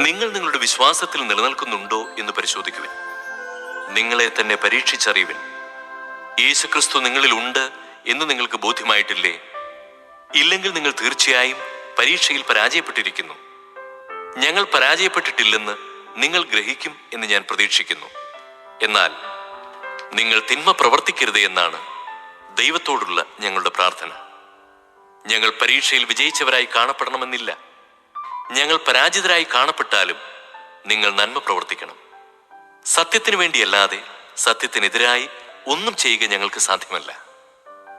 നിങ്ങൾ നിങ്ങളുടെ വിശ്വാസത്തിൽ നിലനിൽക്കുന്നുണ്ടോ എന്ന് പരിശോധിക്കുവിൻ. നിങ്ങളെ തന്നെ പരീക്ഷിച്ചറിയുവിൻ. യേശുക്രിസ്തു നിങ്ങളിൽ ഉണ്ട് എന്ന് നിങ്ങൾക്ക് ബോധ്യമായിട്ടില്ലേ? ഇല്ലെങ്കിൽ നിങ്ങൾ തീർച്ചയായും പരീക്ഷയിൽ പരാജയപ്പെട്ടിരിക്കുന്നു. ഞങ്ങൾ പരാജയപ്പെട്ടിട്ടില്ലെന്ന് നിങ്ങൾ ഗ്രഹിക്കും എന്ന് ഞാൻ പ്രതീക്ഷിക്കുന്നു. എന്നാൽ നിങ്ങൾ തിന്മ പ്രവർത്തിക്കരുത് എന്നാണ് ദൈവത്തോടുള്ള ഞങ്ങളുടെ പ്രാർത്ഥന. ഞങ്ങൾ പരീക്ഷയിൽ വിജയിച്ചവരായി കാണപ്പെടണമെന്നില്ല. ഞങ്ങൾ പരാജിതരായി കാണപ്പെട്ടാലും നിങ്ങൾ നന്മ പ്രവർത്തിക്കണം. സത്യത്തിനു വേണ്ടിയല്ലാതെ സത്യത്തിനെതിരായി ഒന്നും ചെയ്യുക ഞങ്ങൾക്ക് സാധ്യമല്ല.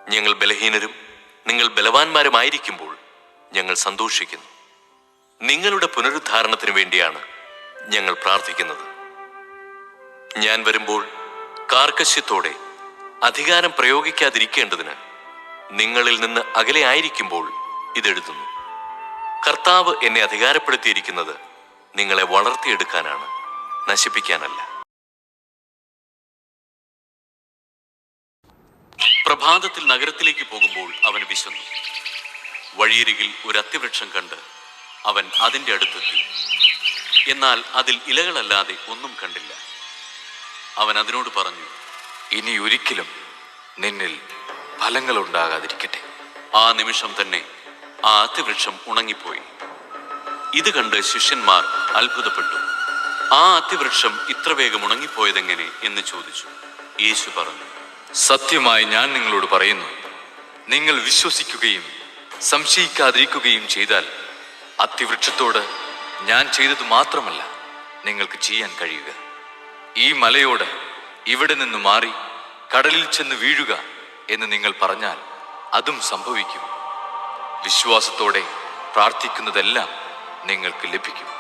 ഞങ്ങൾ ബലഹീനരും നിങ്ങൾ ബലവാന്മാരുമായിരിക്കുമ്പോൾ ഞങ്ങൾ സന്തോഷിക്കുന്നു. നിങ്ങളുടെ പുനരുദ്ധാരണത്തിനു വേണ്ടിയാണ് ഞങ്ങൾ പ്രാർത്ഥിക്കുന്നത്. ഞാൻ വരുമ്പോൾ കാർക്കശ്യത്തോടെ അധികാരം പ്രയോഗിക്കാതിരിക്കേണ്ടതിന് നിങ്ങളിൽ നിന്ന് അകലെ ആയിരിക്കുമ്പോൾ ഇതെഴുതുന്നു. കർത്താവ് എന്നെ അധികാരപ്പെടുത്തിയിരിക്കുന്നത് നിങ്ങളെ വളർത്തിയെടുക്കാനാണ്. നശിപ്പിക്കാനല്ല. പ്രഭാതത്തിൽ നഗരത്തിലേക്ക് പോകുമ്പോൾ അവൻ വിശന്നു. വഴിയരികിൽ ഒരു അത്തിവൃക്ഷം കണ്ട് അവൻ അതിന്റെ അടുത്തെത്തി. എന്നാൽ അതിൽ ഇലകളല്ലാതെ ഒന്നും കണ്ടില്ല. അവൻ അതിനോട് പറഞ്ഞു ഇനി ഒരിക്കലും നിന്നിൽ ഫലങ്ങൾ ഉണ്ടാകാതിരിക്കട്ടെ. ആ നിമിഷം തന്നെ ആ അത്തിവൃക്ഷം ഉണങ്ങിപ്പോയി. ഇത് കണ്ട് ശിഷ്യന്മാർ അത്ഭുതപ്പെട്ടു. ആ അത്തിവൃക്ഷം ഇത്ര വേഗം ഉണങ്ങിപ്പോയതെങ്ങനെ എന്ന് ചോദിച്ചു. യേശു പറഞ്ഞു സത്യമായി ഞാൻ നിങ്ങളോട് പറയുന്നു നിങ്ങൾ വിശ്വസിക്കുകയും സംശയിക്കാതിരിക്കുകയും ചെയ്താൽ അത്തിവൃക്ഷത്തോട് ഞാൻ ചെയ്തത് മാത്രമല്ല നിങ്ങൾക്ക് ചെയ്യാൻ കഴിയുക. ഈ മലയോട് ഇവിടെ നിന്ന് മാറി കടലിൽ ചെന്ന് വീഴുക എന്ന് നിങ്ങൾ പറഞ്ഞാൽ അതും സംഭവിക്കും. വിശ്വാസത്തോടെ പ്രാർത്ഥിക്കുന്നതെല്ലാം നിങ്ങൾക്ക് ലഭിക്കും.